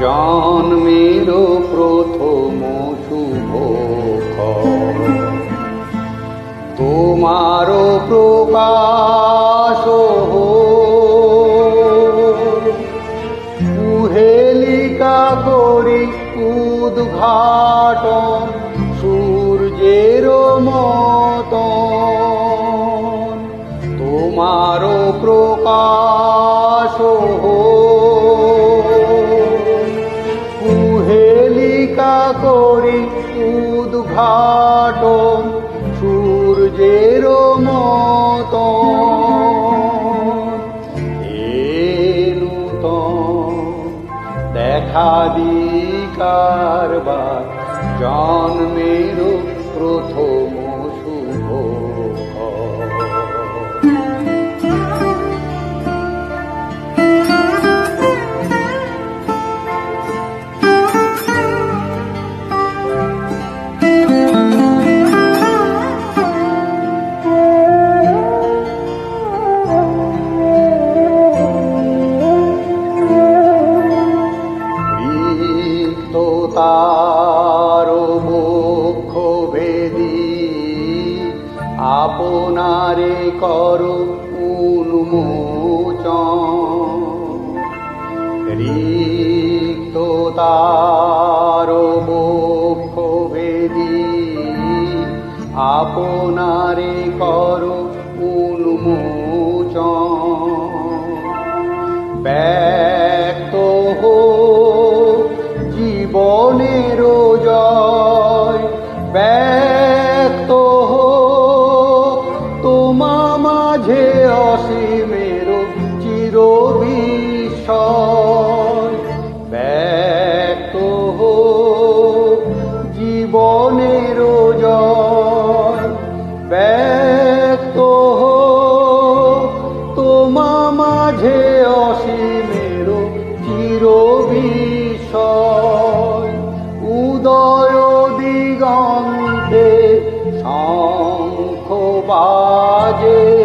জন্মের উদ্ঘাটন সূর্যের নূতন দেখা দি কারবার জন্মের প্রথম আপনারে কর উন্মোচন। রিক্ত তার বক্ষ আপনারে কর উন্মোচন। ব্যক্ত মাঝে অসীমের চির ব্যক্ত জীবনের জয়। ব্যক্ত তোমা মাঝে অসীমের চির উদয় দিগন্তে শঙ্খ বাজে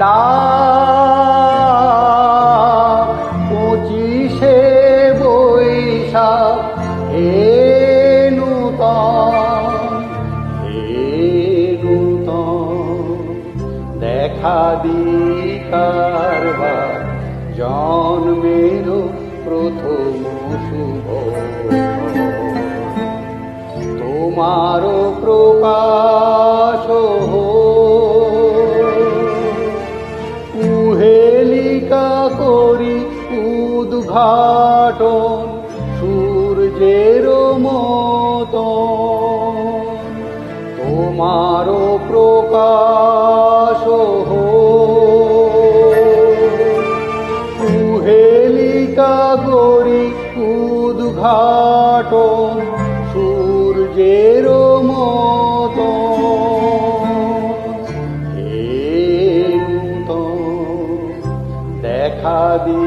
ডাক পঁচিশে বৈশাখ হে দেখা দি কারবার জন্মের প্রথম শুভ। তোমার উদ্ঘাটন সূর্যের মতন। তোমার প্রকাশ কুহেলিকা করি উদ্ঘাটন সূর্যের দেখা দি